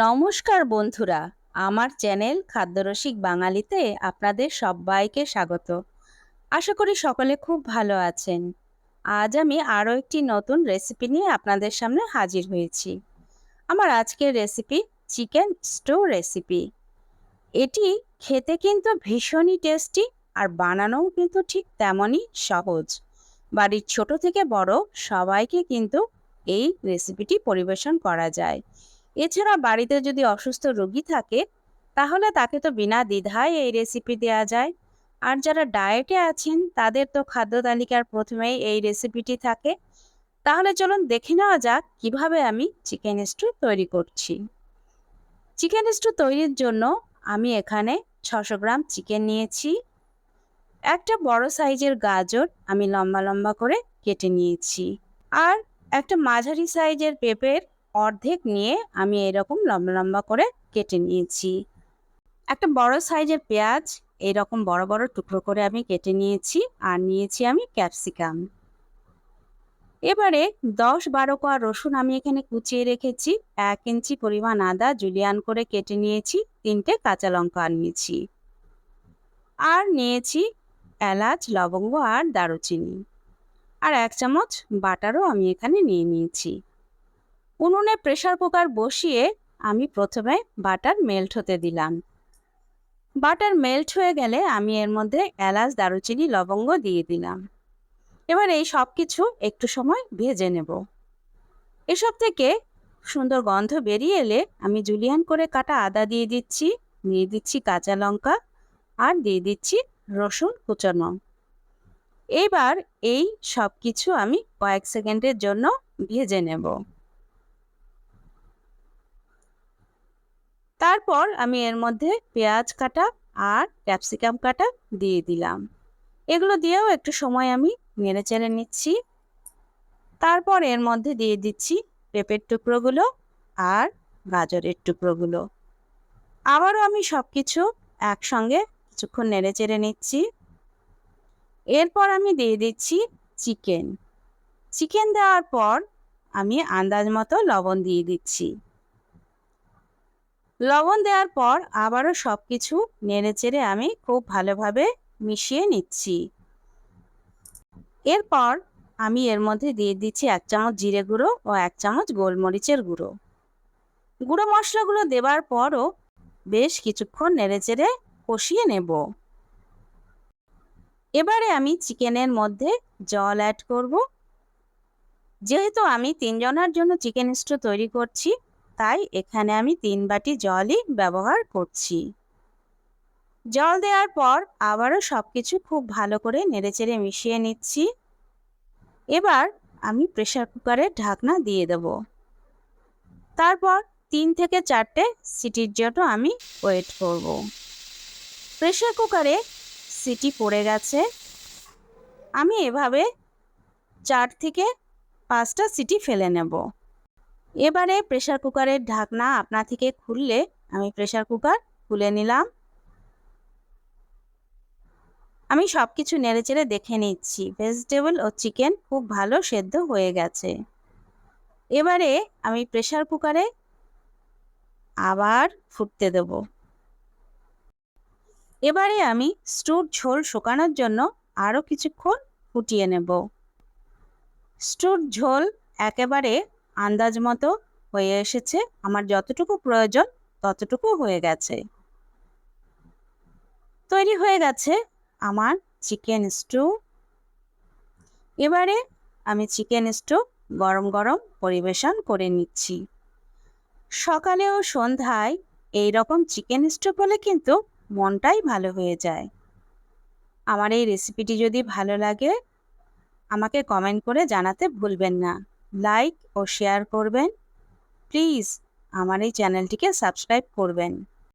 নমস্কার বন্ধুরা, আমার চ্যানেল খাদ্যরসিক বাঙালিতে আপনাদের সবাইকে স্বাগত। আশা করি সকলে খুব ভালো আছেন। আজ আমি আরও একটি নতুন রেসিপি নিয়ে আপনাদের সামনে হাজির হয়েছি। আমার আজকের রেসিপি চিকেন স্টো রেসিপি। এটি খেতে কিন্তু ভীষণই টেস্টি আর বানানোও কিন্তু ঠিক তেমনই সহজ। বাড়ির ছোট থেকে বড় সবাইকে কিন্তু এই রেসিপিটি পরিবেশন করা যায়। এছাড়া বাড়িতে যদি অসুস্থ রোগী থাকে, তাহলে তাকে তো বিনা দ্বিধায় এই রেসিপি দেওয়া যায়। আর যারা ডায়েটে আছেন, তাদের তো খাদ্য তালিকার প্রথমেই এই রেসিপিটি থাকে। তাহলে চলুন দেখে নেওয়া যাক কীভাবে আমি চিকেন স্টু তৈরি করছি। চিকেন স্টু তৈরির জন্য আমি এখানে ছশো গ্রাম চিকেন নিয়েছি। একটা বড় সাইজের গাজর আমি লম্বা লম্বা করে কেটে নিয়েছি। আর একটা মাঝারি সাইজের পেঁপের অর্ধেক নিয়ে আমি এরকম লম্বা লম্বা করে কেটে নিয়েছি। একটা বড় সাইজের পেঁয়াজ এরকম বড় বড় টুকরো করে আমি কেটে নিয়েছি আর নিয়েছি আমি ক্যাপসিকাম। এবারে দশ বারো কোয়া রসুন আমি এখানে কুচিয়ে রেখেছি, এক ইঞ্চি পরিমাণ আদা জুলিয়ান করে কেটে নিয়েছি, তিনটে কাঁচা লঙ্কা নিয়েছি আর নিয়েছি এলাচ, লবঙ্গ আর দারুচিনি। আর এক চামচ বাটারও আমি এখানে নিয়ে নিয়েছি। উনুনে প্রেশার কুকার বসিয়ে আমি প্রথমে বাটার মেল্ট হতে দিলাম। বাটার মেল্ট হয়ে গেলে আমি এর মধ্যে এলাচ, দারুচিনি, লবঙ্গ দিয়ে দিলাম। এবার এই সব কিছু একটু সময় ভেজে নেব। এসব থেকে সুন্দর গন্ধ বেরিয়ে এলে আমি জুলিয়ান করে কাটা আদা দিয়ে দিচ্ছি দিয়ে দিচ্ছি কাঁচা লঙ্কা আর দিয়ে দিচ্ছি রসুন কুচানো। এবার এই সব কিছু আমি কয়েক সেকেন্ডের জন্য ভেজে নেব। তারপর আমি এর মধ্যে পেঁয়াজ কাটা আর ক্যাপসিকাম কাটা দিয়ে দিলাম। এগুলো দিয়েও একটু সময় আমি নেড়ে চেড়ে নিচ্ছি। তারপর এর মধ্যে দিয়ে দিচ্ছি পেঁপের টুকরোগুলো আর গাজরের টুকরোগুলো। আবারও আমি সব কিছু একসঙ্গে কিছুক্ষণ নেড়ে চেড়ে নিচ্ছি। এরপর আমি দিয়ে দিচ্ছি চিকেন। চিকেন দেওয়ার পর আমি আন্দাজ মতো লবণ দিয়ে দিচ্ছি। লবণ দেওয়ার পর আবারও সব কিছু নেড়ে চেড়ে আমি খুব ভালোভাবে মিশিয়ে নিচ্ছি। এরপর আমি এর মধ্যে দিয়ে দিচ্ছি এক চামচ জিরে গুঁড়ো ও এক চামচ গোলমরিচের গুঁড়ো। গুঁড়ো মশলাগুলো দেবার পরও বেশ কিছুক্ষণ নেড়ে চেড়ে কষিয়ে নেব। এবারে আমি চিকেনের মধ্যে জল অ্যাড করব। যেহেতু আমি তিনজনের জন্য চিকেন স্টু তৈরি করছি তাই এখানে আমি তিন বাটি জলই ব্যবহার করছি। জল দেওয়ার পর আবারও সব কিছু খুব ভালো করে নেড়েচেড়ে মিশিয়ে নিচ্ছি। এবার আমি প্রেশার কুকারে ঢাকনা দিয়ে দেব। তারপর তিন থেকে চারটে সিটির জন্য আমি ওয়েট করব। প্রেশার কুকারে সিটি পড়ে গেছে। আমি এভাবে চার থেকে পাঁচটা সিটি ফেলে নেব। এবারে প্রেশার কুকারের ঢাকনা আপনা থেকে খুললে আমি প্রেশার কুকার খুলে নিলাম। আমি সব কিছু নেড়েচেড়ে দেখে নিচ্ছি। ভেজিটেবল ও চিকেন খুব ভালো সেদ্ধ হয়ে গেছে। এবারে আমি প্রেশার কুকারে আবার ফুটতে দেব। এবারে আমি স্টুর ঝোল শুকানোর জন্য আরও কিছুক্ষণ ফুটিয়ে নেব। স্টুর ঝোল একেবারে আন্দাজ মতো হয়ে এসেছে। আমার যতটুকু প্রয়োজন ততটুকু হয়ে গেছে। তৈরি হয়ে গেছে আমার চিকেন স্টু এবারে আমি চিকেন স্টু গরম গরম পরিবেশন করে নিচ্ছি। সকালে ও সন্ধ্যায় এই রকম চিকেন স্টু হলে কিন্তু মনটাই ভালো হয়ে যায়। আমার এই রেসিপিটি যদি ভালো লাগে, আমাকে কমেন্ট করে জানাতে ভুলবেন না। লাইক ও শেয়ার করবেন। প্লিজ আমার এই চ্যানেলটিকে সাবস্ক্রাইব করবেন।